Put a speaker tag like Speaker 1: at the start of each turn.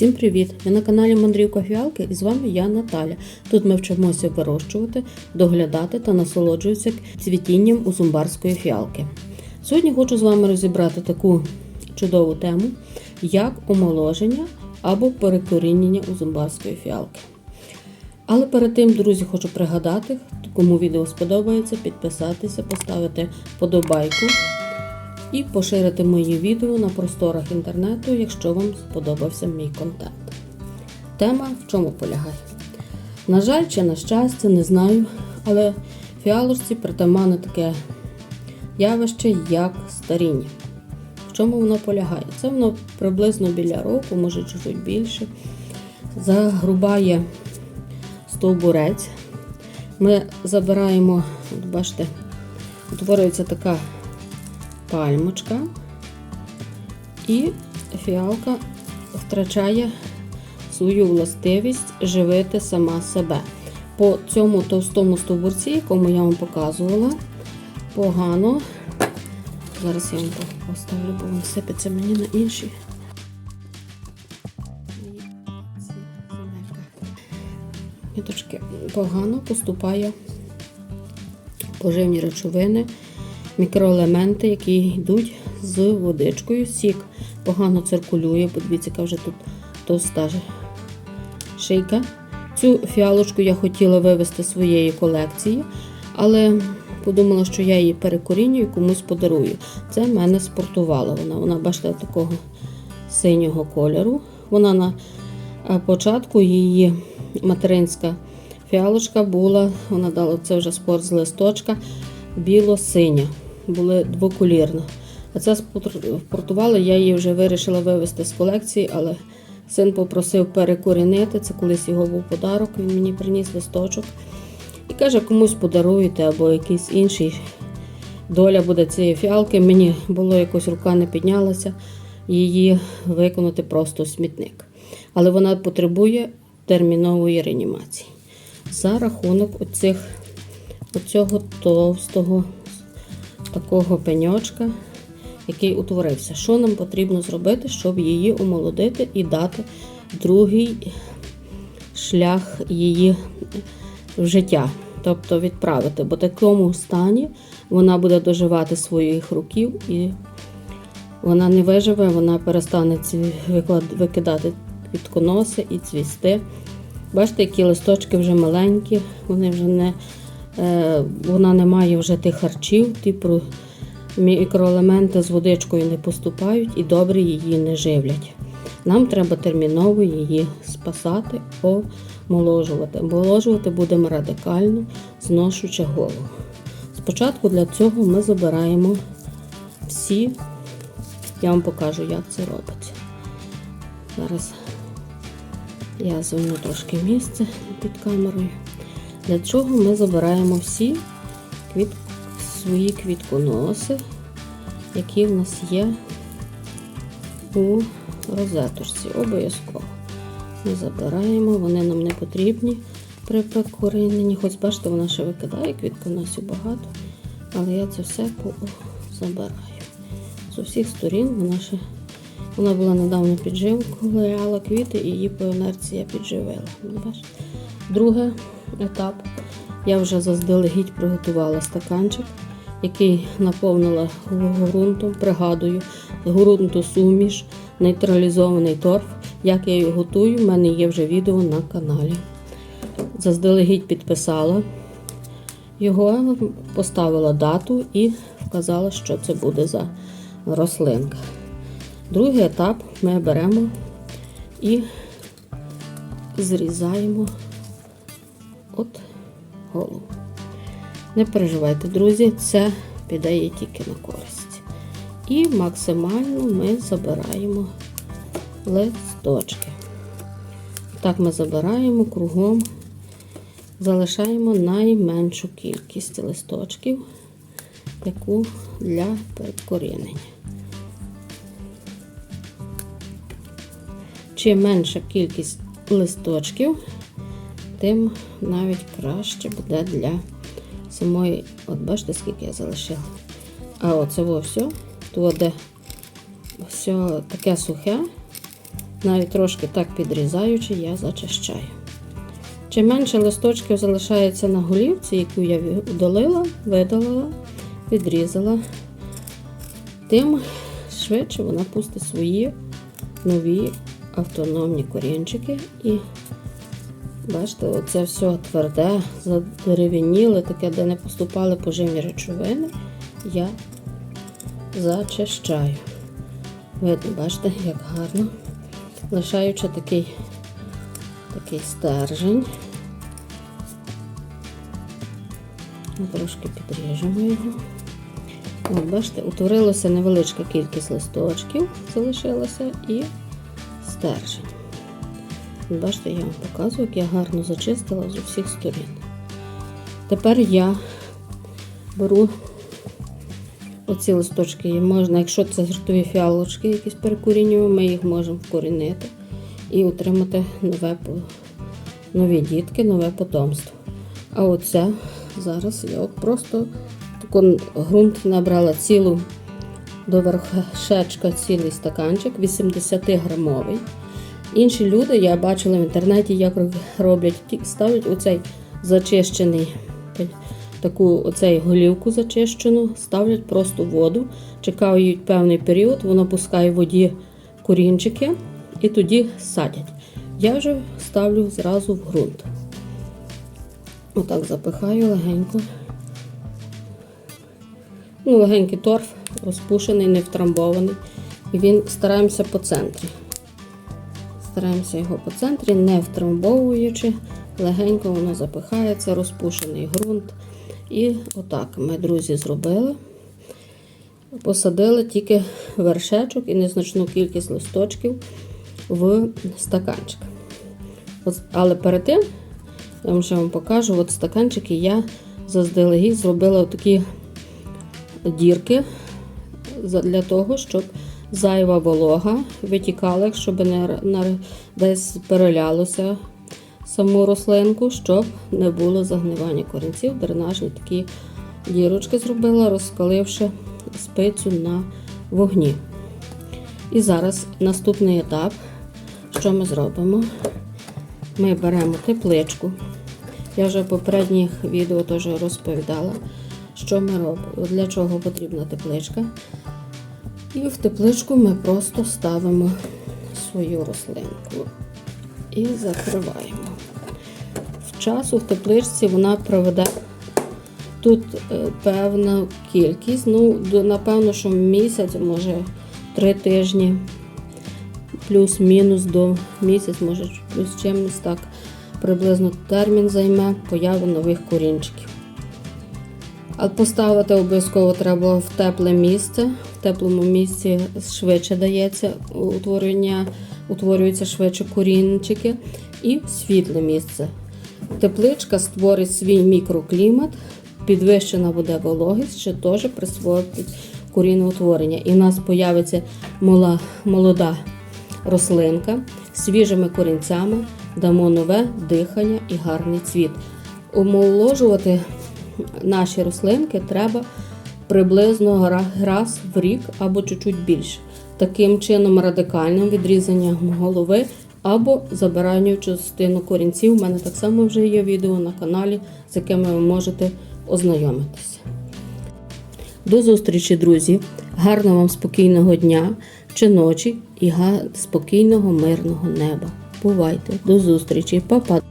Speaker 1: Всім привіт! Ви на каналі Мандрівка Фіалки і з вами я Наталя. Тут ми вчимося вирощувати, доглядати та насолоджуватися цвітінням узумбарської фіалки. Сьогодні хочу з вами розібрати таку чудову тему, як омоложення або перекорінення узумбарської фіалки. Але перед тим, друзі, хочу пригадати, кому відео сподобається, підписатися, поставити подобайку і поширити мої відео на просторах інтернету, якщо вам сподобався мій контент. Тема в чому полягає? На жаль, чи на щастя, не знаю, але фіалочці притаманне таке явище, як старіння. В чому воно полягає? Це воно приблизно біля року, може чуть більше. Загрубає стовбурець. Ми забираємо, от бачите, утворюється така пальмочка, і фіалка втрачає свою властивість живити сама себе. По цьому товстому стовбурці, якому я вам показувала, погано. Зараз я вам поставлю, бо він сипеться мені на інші. Ниточки погано поступає поживні речовини, мікроелементи, які йдуть з водичкою. Сік погано циркулює. Подивіться, яка вже тут товста шийка. Цю фіалочку я хотіла вивести з своєї колекції, але подумала, що я її перекорінюю і комусь подарую. Це мене спортувала вона. Вона, бачите, такого синього кольору. Вона на початку її материнська фіалочка була, вона дала це вже спорт з листочка, біло-синя, були двоколірна. А це спортувала, я її вже вирішила вивезти з колекції, але син попросив перекорінити. Це колись його був подарок, він мені приніс листочок. І каже, комусь подаруєте або якийсь інший доля буде цієї фіалки. Мені було якось рука не піднялася її виконати просто в смітник. Але вона потребує термінової реанімації. За рахунок оцих, оцього товстого такого пеньочка, який утворився. Що нам потрібно зробити, щоб її омолодити і дати другий шлях її в життя. Тобто відправити, бо в такому стані вона буде доживати своїх років і вона не виживе, вона перестане викидати квітконоси і цвісти. Бачите, які листочки вже маленькі, вони вже не, вона не має вже тих харчів, ті мікроелементи з водичкою не поступають і добре її не живлять. Нам треба терміново її спасати, омоложувати. Омоложувати будемо радикально, зношуючи голову. Спочатку для цього ми забираємо всі, я вам покажу, як це робиться. Зараз я звільню трошки місце під камерою. Для чого ми забираємо всі квіт... свої квітконоси, які в нас є у розеточці. Обов'язково. Ми забираємо, вони нам не потрібні при прикоріненні. Хоч бачите, вона ще викидає квітконосів багато, але я це все забираю. З усіх сторін вона ще вона була недавно підживкою, лаяла квіти і її по інерції я підживила. Другий етап. Я вже заздалегідь приготувала стаканчик, який наповнила ґрунтом, пригадую, ґрунту суміш, нейтралізований торф. Як я його готую, в мене є вже відео на каналі. Заздалегідь підписала його, поставила дату і вказала, що це буде за рослинка. Другий етап ми беремо і зрізаємо от голову. Не переживайте, друзі, це піде їй тільки на користь. І максимально ми забираємо листочки. Так ми забираємо кругом, залишаємо найменшу кількість листочків, яку для перекорінення. Чим менша кількість листочків, тим навіть краще буде для самої, от бачите, скільки я залишила. А оце все, то де все таке сухе, навіть трошки так підрізаючи, я зачищаю. Чим менше листочків залишається на голівці, яку я удалила, видалила, відрізала, тим швидше вона пустить свої нові автономні корінчики. І бачите, оце все тверде, задерев'яніле, таке, де не поступали поживні речовини, я зачищаю. Видно, бачите, як гарно. Лишаючи такий, такий стержень. Трошки підріжемо його. От, бачите, утворилася невеличка кількість листочків, залишилася і стержень. Бачите, я вам показую, як я гарно зачистила з усіх сторін. Тепер я беру оці листочки, можна, якщо це гіртові фіалочки, якісь перекорінюємо, ми їх можемо вкорінити і отримати нове, нові дітки, нове потомство. А оце зараз я от просто тако ґрунт набрала цілу до верхешечка цілий стаканчик, 80 грамовий. Інші люди, я бачила в інтернеті, як роблять, ставлять оцей зачищений, таку оцей голівку зачищену, ставлять просто воду, чекають певний період, воно пускає в воді корінчики і тоді садять. Я вже ставлю зразу в ґрунт. Отак запихаю легенько. Ну, легенький торф, розпушений, не втрамбований. І він стараємося по центрі. Стараємося його по центрі, не втрамбовуючи, легенько воно запихається, розпушений ґрунт. І отак ми, друзі, зробили. Посадили тільки вершечок і незначну кількість листочків в стаканчик. Але перед тим, я вам ще вам покажу, от стаканчики я заздалегідь зробила такі дірки для того, щоб зайва волога витікала, щоб не, десь перелялося саму рослинку, щоб не було загнивання корінців. Дренажні такі дірочки зробила, розкаливши спицю на вогні. І зараз наступний етап, що ми зробимо? Ми беремо тепличку. Я вже в попередніх відео теж розповідала, що ми робимо, для чого потрібна тепличка. І в тепличку ми просто ставимо свою рослинку і закриваємо. В часу в тепличці вона проведе тут е, певна кількість, ну, напевно, що місяць, може три тижні, плюс-мінус до місяць, може плюс чимось так приблизно термін займе появи нових корінчиків. А поставити обов'язково треба в тепле місце. Теплому місці швидше дається утворення, утворюються швидше корінчики. І світле місце. Тепличка створить свій мікроклімат, підвищена буде вологість, що теж присвоїть корінноутворення. І в нас появиться мола, молода рослинка свіжими корінцями, дамо нове дихання і гарний цвіт. Омоложувати наші рослинки треба приблизно раз в рік або чуть-чуть більше. Таким чином, радикальним відрізанням голови або забиранням частину корінців. У мене так само вже є відео на каналі, з якими ви можете ознайомитися. До зустрічі, друзі! Гарного вам спокійного дня чи ночі і спокійного мирного неба. Бувайте! До зустрічі, Па-па!